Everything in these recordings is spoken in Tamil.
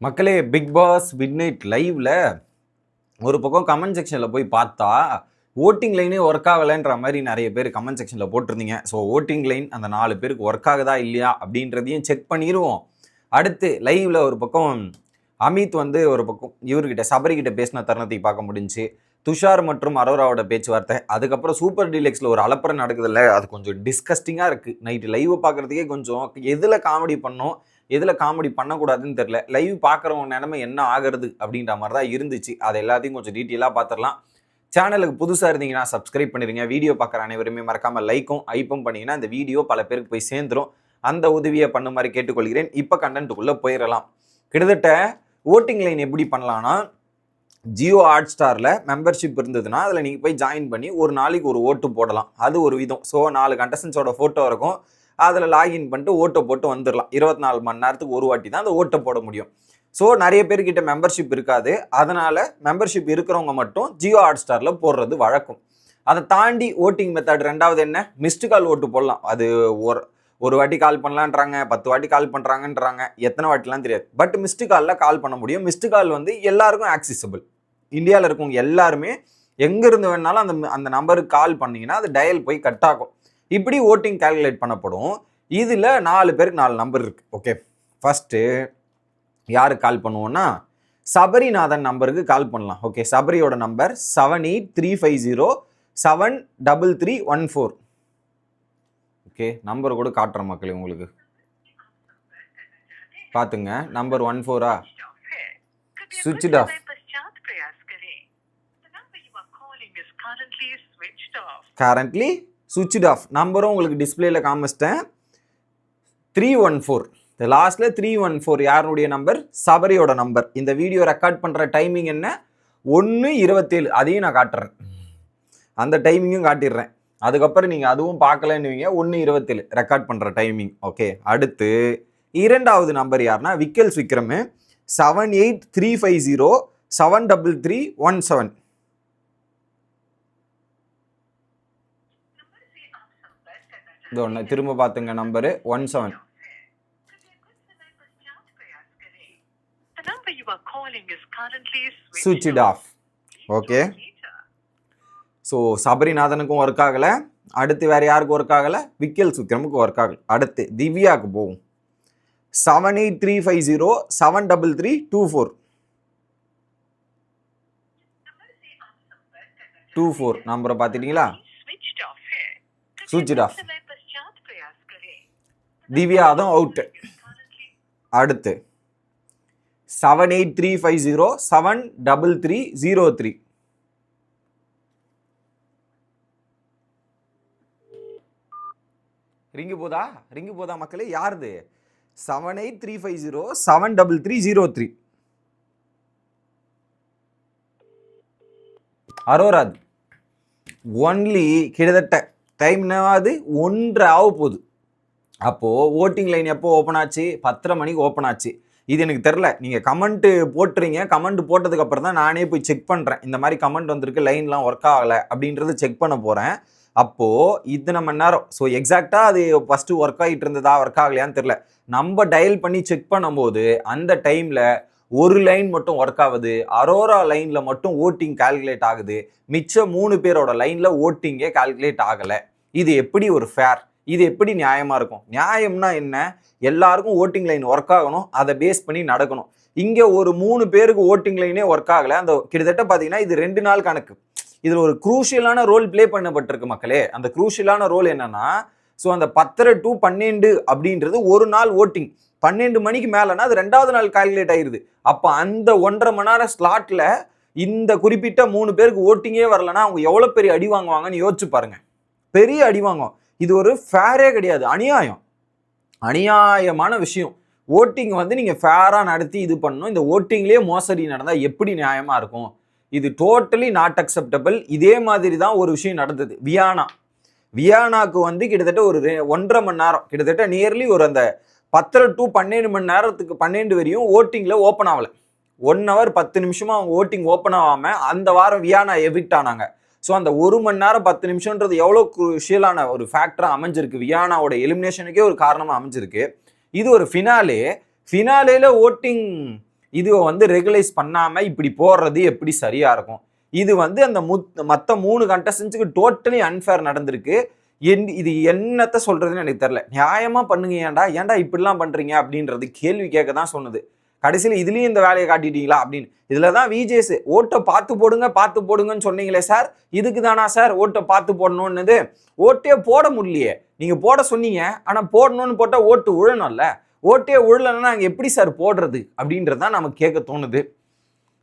மக்களே பிக் பாஸ் மிட் நைட் லைவ்ல ஒரு பக்கம் கமெண்ட் செக்ஷனில் போய் பார்த்தா ஓட்டிங் லைனே ஒர்க் ஆகலைன்ற மாதிரி நிறைய பேர் கமெண்ட் செக்ஷனில் போட்டிருந்தீங்க. ஸோ ஓட்டிங் லைன் அந்த நாலு பேருக்கு ஒர்க் ஆகுதா இல்லையா அப்படின்றதையும் செக் பண்ணிடுவோம் அடுத்து லைவ்ல ஒரு பக்கம் அமித் வந்து ஒரு பக்கம் இவர்கிட்ட சபரிக்கிட்ட பேசின தருணத்தை பார்க்க முடிஞ்சுச்சு. துஷார் மற்றும் அரோராவோட பேச்சுவார்த்தை அதுக்கப்புறம் சூப்பர் டீலக்ஸில் ஒரு அலப்பறை நடக்குதுல்ல அது கொஞ்சம் டிஸ்கஸ்டிங்காக இருக்குது நைட்டு லைவ் பார்க்குறதுக்கே கொஞ்சம் எதில் காமெடி பண்ணோம் எதில் காமெடி பண்ணக்கூடாதுன்னு தெரில லைவ் பார்க்குறவங்க நிலைமை என்ன ஆகிறது அப்படின்ற மாதிரி தான் இருந்துச்சு. அது எல்லாத்தையும் கொஞ்சம் டீட்டெயிலாக பார்த்துடலாம். சேனலுக்கு புதுசாக இருந்தீங்கன்னா சப்ஸ்கிரைப் பண்ணிடுங்க வீடியோ பார்க்குற அனைவருமே மறக்காமல் லைக்கும் ஐப்பும் பண்ணிங்கன்னா இந்த வீடியோ பல பேருக்கு போய் சேர்ந்துரும். அந்த உதவியை பண்ண மாதிரி கேட்டுக்கொள்கிறேன். இப்போ கண்டென்ட்டுக்குள்ளே போயிடலாம். கிட்டத்தட்ட ஓட்டிங் லைன் எப்படி பண்ணலான்னா ஜியோ ஹாட் ஸ்டாரில் மெம்பர்ஷிப் இருந்ததுன்னா அதில் நீங்கள் போய் ஜாயின் பண்ணி ஒரு நாளைக்கு ஒரு ஓட்டு போடலாம். அது ஒரு விதம். ஸோ நாலு கண்டஸ்டன்ஸோட ஃபோட்டோ இருக்கும். அதில் லாகின் பண்ணிட்டு ஓட்டை போட்டு வந்துடலாம் இருபத்தி நாலு மணி நேரத்துக்கு ஒரு வாட்டி தான் அந்த ஓட்டை போட முடியும். ஸோ நிறைய பேர்கிட்ட மெம்பர்ஷிப் இருக்காது. அதனால் மெம்பர்ஷிப் இருக்கிறவங்க மட்டும் ஜியோ ஹாட் ஸ்டாரில் போடுறது வழக்கம். அதை தாண்டி ஓட்டிங் மெத்தட் ரெண்டாவது என்ன? மிஸ்டு கால் ஓட்டு போடலாம். அது ஒரு ஒரு வாட்டி கால் பண்ணலான்றாங்க பத்து வாட்டி கால் பண்ணுறாங்கன்றாங்க எத்தனை வாட்டிலாம் தெரியாது. பட் மிஸ்டு காலில் கால் பண்ண முடியும். மிஸ்டு கால் வந்து எல்லாருக்கும் ஆக்சிசபிள் இந்தியாவில் இருக்கவங்க எல்லாருமே எங்கேருந்து வேணாலும் அந்த அந்த நம்பருக்கு கால் பண்ணிங்கன்னா அது டயல் போய் கட் ஆகும். இப்படி ஓட்டிங் கால்குலேட் பண்ணப்படும். இதில் நாலு பேருக்கு நாலு நம்பர் இருக்குது ஓகே ஃபஸ்ட்டு யாருக்கு கால் பண்ணுவோன்னா சபரிநாதன் நம்பருக்கு கால் பண்ணலாம். Okay சபரியோட number seven eight three five zero seven double three one four okay number கூட காட்டுற மக்களே உங்களுக்கு. பார்த்துங்க நம்பர் ஒன் ஃபோரா சுவிட்ச் ஆஃப் கரண்ட்லி சுவிட்ச் ஆஃப் நம்பரும் உங்களுக்கு டிஸ்பிளேல காமிச்சிட்டேன். த்ரீ ஒன் ஃபோர் இந்த லாஸ்ட்டில் த்ரீ ஒன் ஃபோர் யாருடைய நம்பர் சபரியோட நம்பர் இந்த வீடியோ ரெக்கார்ட் பண்ணுற டைமிங் என்ன? ஒன்று இருபத்தேழு. அதையும் நான் காட்டுறேன். அந்த டைமிங்கும் காட்டிடுறேன். அதுக்கப்புறம் நீங்கள் அதுவும் பார்க்கலன்னுவீங்க. ஒன்று இருபத்தேழு. ரெக்கார்ட் பண்ணுற டைமிங் ஓகே அடுத்து இரண்டாவது நம்பர் யாருன்னா? Vikkals Vikram. Seven eight three five zero seven double three one seven இது ஒன்று திரும்ப பார்த்துங்க நம்பரு ஒன் செவன் சுவிட்ச் இட் ஆஃப் ஓகே ஸோ சபரிநாதனுக்கும் ஒர்க் ஆகலை. அடுத்து வேறு யாருக்கும் ஒர்க் ஆகலை? விக்கல் விக்ரமுக்கு ஒர்க் ஆகலை. அடுத்து திவ்யாவுக்கு போகும் seven eight three five zero seven double three two four two four நம்பரை பார்த்துட்டிங்களா? சுவிட்ச் ஆஃப் திவ்யா அதுவும் அவுட்டு அடுத்து. Seven eight three five zero seven double three zero three ring போதா? ரிங்கு போதா மக்களே யாருது? Seven eight three five zero seven double three zero three அரோராது only கிட்டத்தட்ட டைம் என்னவாது? ஒன்று ஆக போகுது அப்போது ஓட்டிங் லைன் எப்போ ஓப்பன் ஆச்சு? பத்தரை மணிக்கு ஓப்பன் ஆச்சு. இது எனக்கு தெரில நீங்கள் கமெண்ட்டு போட்டுறீங்க. கமெண்ட் போட்டதுக்கப்புறம் தான் நானே போய் செக் பண்ணுறேன் இந்த மாதிரி கமெண்ட் வந்திருக்கு லைன்லாம் ஒர்க் ஆகலை அப்படின்றத செக் பண்ண போகிறேன் அப்போது இத்தனை மணி நேரம். ஸோ எக்ஸாக்டாக அது ஃபஸ்ட்டு ஒர்க் ஆகிட்டு இருந்ததா ஒர்க் ஆகலையான்னு தெரில நம்ம டயல் பண்ணி செக் பண்ணும்போது அந்த டைமில் ஒரு லைன் மட்டும் ஒர்க் ஆகுது. அரோரா லைனில் மட்டும் ஓட்டிங் கால்குலேட் ஆகுது. மிச்சம் மூணு பேரோட லைனில் ஓட்டிங்கே கால்குலேட் ஆகலை. இது எப்படி ஒரு ஃபேர் இது எப்படி நியாயமாக இருக்கும்? நியாயம்னா என்ன? எல்லாருக்கும் ஓட்டிங் லைன் ஒர்க் ஆகணும். அதை பேஸ் பண்ணி நடக்கணும். இங்கே ஒரு மூணு பேருக்கு ஓட்டிங் லைனே ஒர்க் ஆகலை. அந்த கிட்டத்தட்ட பார்த்தீங்கன்னா இது ரெண்டு நாள் கணக்கு. இதில் ஒரு குரூஷியலான ரோல் ப்ளே பண்ணப்பட்டிருக்கு மக்களே. அந்த குரூஷியலான ரோல் என்னன்னா ஸோ அந்த பத்தரை டு பன்னெண்டு அப்படின்றது ஒரு நாள் ஓட்டிங் பன்னெண்டு மணிக்கு மேலேனா அது ரெண்டாவது நாள் கால்குலேட் ஆயிடுது அப்போ அந்த ஒன்றரை மணி நேரம் ஸ்லாட்டில் இந்த குறிப்பிட்ட மூணு பேருக்கு ஓட்டிங்கே வரலன்னா அவங்க எவ்வளோ பெரிய அடி வாங்குவாங்கன்னு யோசிச்சு பாருங்க. பெரிய அடி வாங்குவோம் இது ஒரு ஃபேரே கிடையாது. அநியாயம். அநியாயமான விஷயம். ஓட்டிங் வந்து நீங்கள் ஃபேராக நடத்தி இது பண்ணணும். இந்த ஓட்டிங்லேயே மோசடி நடந்தால் எப்படி நியாயமாக இருக்கும்? இது டோட்டலி நாட் அக்செப்டபிள் இதே மாதிரி தான் ஒரு விஷயம் நடந்தது. வியானா வியானாக்கு வந்து கிட்டத்தட்ட ஒரு ரெ- ஒன்றரை மணி நேரம் கிட்டத்தட்ட நியர்லி ஒரு அந்த பத்தரை டு பன்னெண்டு மணி நேரத்துக்கு பன்னெண்டு வரையும் ஓட்டிங்கில் ஓப்பன் ஆகலை. ஒன் ஹவர் பத்து நிமிஷமாக அவங்க ஓட்டிங் ஓப்பன் ஆகாமல் அந்த வாரம் வியானா எவிக்ட் ஆனாங்க. ஸோ அந்த ஒரு மணி நேரம் பத்து நிமிஷம்ன்றது எவ்வளோ குஷியலான ஒரு ஃபேக்டராக அமைஞ்சிருக்கு? வியானாவோட எலிமினேஷனுக்கே ஒரு காரணமாக அமைஞ்சிருக்கு. இது ஒரு ஃபினாலே ஃபினாலேயில் ஓட்டிங் இதுவை வந்து ரெகுலைஸ் பண்ணாமல் இப்படி போடுறது எப்படி சரியாக இருக்கும்? இது வந்து அந்த முத் மற்ற மூணு கண்டஸ்டன்ஸுக்கு டோட்டலி அன்ஃபேர் நடந்திருக்கு. என் இது என்னத்தை சொல்கிறதுன்னு எனக்கு தெரியல. நியாயமாக பண்ணுங்க ஏன்டா? ஏன்டா இப்படிலாம் பண்ணுறீங்க அப்படின்றது கேள்வி கேட்க தான் சொன்னது. கடைசியில் இதுலேயும் இந்த வேலையை காட்டிட்டீங்களா அப்படின்னு. இதில் தான் விஜேஸ் ஓட்டை பார்த்து போடுங்க பார்த்து போடுங்கன்னு சொன்னீங்களே சார் இதுக்கு தானா சார் ஓட்டை பார்த்து போடணும்னது. ஓட்டே போட முடியலையே. நீங்கள் போட சொன்னீங்க ஆனால் போடணும்னு போட்டால் ஓட்டு உழணும்ல. ஓட்டே உழலைன்னா நாங்கள் எப்படி சார் போடுறது அப்படின்றது தான் நமக்கு கேட்க தோணுது.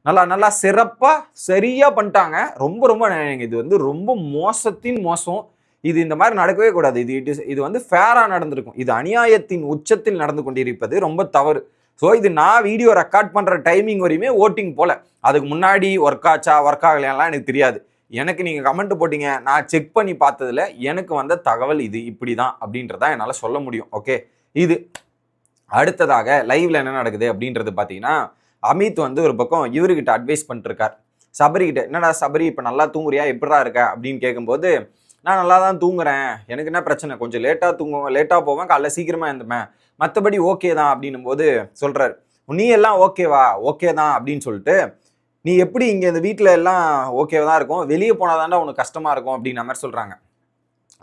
நல்லா நல்லா சிறப்பாக சரியாக பண்ணிட்டாங்க. ரொம்ப ரொம்ப இது வந்து ரொம்ப மோசத்தின் மோசம். இது இந்த மாதிரி நடக்கவே கூடாது. இது இட் இஸ் இது வந்து ஃபேராக நடந்திருக்கும். இது அநியாயத்தின் உச்சத்தில் நடந்து கொண்டிருப்பது ரொம்ப தவறு. ஸோ இது நான் வீடியோ ரெக்கார்ட் பண்ணுற டைமிங் வரையுமே ஓட்டிங் போல. அதுக்கு முன்னாடி ஒர்க் ஆச்சா ஒர்க் ஆகலையாலாம் எனக்கு தெரியாது. எனக்கு நீங்கள் கமெண்ட் போட்டிங்க நான் செக் பண்ணி பார்த்ததுல எனக்கு வந்த தகவல் இது இப்படி தான் அப்படின்றதான் என்னால் சொல்ல முடியும். ஓகே இது. அடுத்ததாக லைவில் என்ன நடக்குது அப்படின்றது பார்த்தீங்கன்னா அமித் வந்து ஒரு பக்கம் இவர்கிட்ட அட்வைஸ் பண்ணிட்டுருக்கார். சபரிகிட்ட என்னடா சபரி இப்போ நல்லா தூங்குறியா? எப்படா இருக்க? அப்படின்னு கேட்கும்போது நான் நல்லா தான் தூங்குறேன். எனக்கு என்ன பிரச்சனை? கொஞ்சம் லேட்டாக தூங்குவேன் லேட்டாக போவேன் காலைல சீக்கிரமாக எழுந்துப்பேன். மற்றபடி ஓகே தான் அப்படின்னும் போது சொல்கிறார் நீ எல்லாம் ஓகேவா ஓகே தான்? அப்படின்னு சொல்லிட்டு நீ எப்படி இங்கே இந்த வீட்டில் எல்லாம் ஓகே தான் இருக்கும்? வெளியே போனால் உனக்கு கஷ்டமாக இருக்கும்? அப்படின்ற மாதிரி சொல்கிறாங்க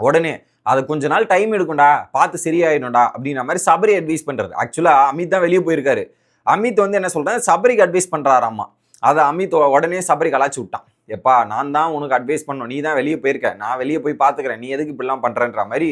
உடனே அது கொஞ்ச நாள் டைம் எடுக்கும்டா. பார்த்து சரியாயிடும்டா. அப்படின்ற மாதிரி சபரி அட்வைஸ் பண்ணுறது ஆக்சுவலாக அமித் தான் வெளியே போயிருக்காரு. அமித் வந்து என்ன சொல்கிறேன் சபரிக்கு அட்வைஸ் பண்ணுறாராம்மா அதை அமித் உடனே சபரி கலாச்சி விட்டான். எப்பா நான் தான் உனக்கு அட்வைஸ் பண்ணணும். நீ தான் வெளியே போயிருக்க. நான் வெளியே போய் பார்த்துக்கிறேன். நீ எதுக்கு இப்படிலாம் பண்ணுறன்ற மாதிரி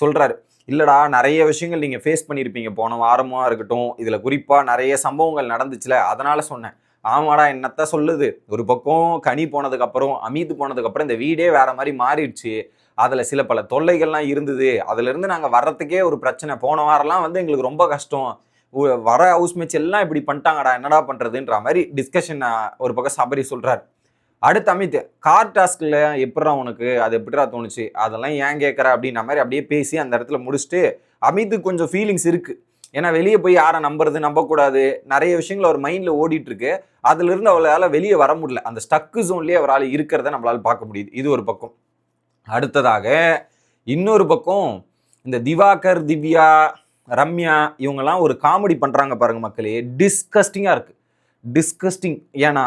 சொல்கிறாரு இல்லடா நிறைய விஷயங்கள் நீங்கள் ஃபேஸ் பண்ணியிருப்பீங்க போன வாரமாக இருக்கட்டும் இதில் குறிப்பாக நிறைய சம்பவங்கள் நடந்துச்சுல அதனால் சொன்னேன். ஆமாடா என்னத்த சொல்லுது? ஒரு பக்கம் கனி போனதுக்கப்புறம் அமித் போனதுக்கப்புறம் இந்த வீடே வேற மாதிரி மாறிடுச்சு. அதில் சில பல தொல்லைகள்லாம் இருந்தது. அதுலேருந்து நாங்கள் வர்றதுக்கே ஒரு பிரச்சனை. போன வாரம்லாம் வந்து எங்களுக்கு ரொம்ப கஷ்டம். வர வர ஹவுஸ்மேட்ஸ் எல்லாம் இப்படி பண்ணிட்டாங்கடா என்னடா பண்ணுறதுன்ற மாதிரி டிஸ்கஷன் ஒரு பக்கம் சபரி சொல்கிறார் அடுத்து அமித் கார் டாஸ்கில் எப்படிடா உனக்கு? அது எப்படிடா தோணுச்சு? அதெல்லாம் ஏன் கேட்குற அப்படின்ற மாதிரி அப்படியே பேசி அந்த இடத்துல முடிச்சுட்டு அமித்துக்கு கொஞ்சம் ஃபீலிங்ஸ் இருக்குது ஏன்னா வெளியே போய் யாரை நம்புறது நம்பக்கூடாது நிறைய விஷயங்கள் அவர் மைண்டில் ஓடிட்டுருக்கு. அதுலேருந்து அவளால் வெளியே வர முடியல. அந்த ஸ்டக்கு ஜோன்லேயே அவரால் இருக்கிறத நம்மளால் பார்க்க முடியுது. இது ஒரு பக்கம். அடுத்ததாக இன்னொரு பக்கம் இந்த திவாகர் திவ்யா ரம்யா இவங்கெல்லாம் ஒரு காமெடி பண்ணுறாங்க பாருங்கள் மக்களே. டிஸ்கஸ்டிங்காக இருக்குது டிஸ்கஸ்டிங் ஏன்னா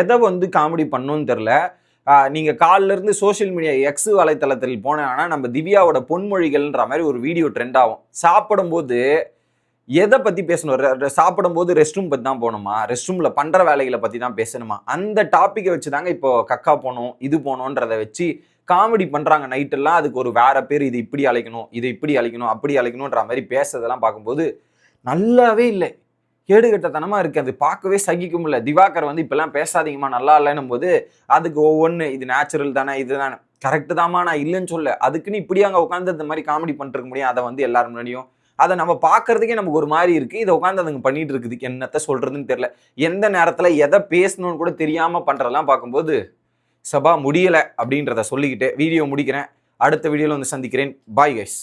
எதை வந்து காமெடி பண்ணணும்னு தெரில நீங்கள் காலிலேருந்து சோஷியல் மீடியா எக்ஸ் வலைத்தளத்தில் போனேன்னா நம்ம திவ்யாவோட பொன்மொழிகள்ன்ற மாதிரி ஒரு வீடியோ ட்ரெண்ட் ஆகும். சாப்பிடும்போது எதை பற்றி பேசணும்? சாப்பிடும்போது ரெஸ்ட் ரூம் பற்றி தான் போகணுமா? ரெஸ்ட் ரூமில் பண்ணுற வேலைகளை பற்றி தான் பேசணுமா? அந்த டாப்பிக்கை வச்சு தாங்க இப்போ கக்கா போகணும் இது போகணுன்றதை வச்சு காமெடி பண்ணுறாங்க நைட்டெல்லாம் அதுக்கு ஒரு வேற பேர் இது இப்படி அழைக்கணும் இது இப்படி அழைக்கணும் அப்படி அழைக்கணுன்ற மாதிரி பேசுறதெல்லாம் பார்க்கும்போது நல்லாவே இல்லை. கேடுகட்டத்தனமாக இருக்குது அது பார்க்கவே சகிக்க முடியல திவாகர் வந்து இப்பெல்லாம் பேசாதீங்கம்மா நல்லா இல்லைன்னும் போது அதுக்கு ஒவ்வொன்று இது நேச்சுரல் தானே இதுதானே கரெக்டு தாம்மா நான் இல்லைன்னு சொல்ல அதுக்குன்னு இப்படி அங்கே உட்காந்து இந்த மாதிரி காமெடி பண்ணிருக்க முடியும். அதை வந்து எல்லாரும் முன்னாடியும். அதை நம்ம பார்க்கறதுக்கே நமக்கு ஒரு மாதிரி இருக்கு. இதை உட்காந்து அதுங்க பண்ணிட்டு இருக்குது. என்னத்த சொல்றதுன்னு தெரியல. எந்த நேரத்துல எதை பேசணும்னு கூட தெரியாம பண்றதெல்லாம் பார்க்கும்போது சபா முடியலை அப்படின்றத சொல்லிக்கிட்டு வீடியோ முடிக்கிறேன். அடுத்த வீடியோவில் வந்து சந்திக்கிறேன். Bye guys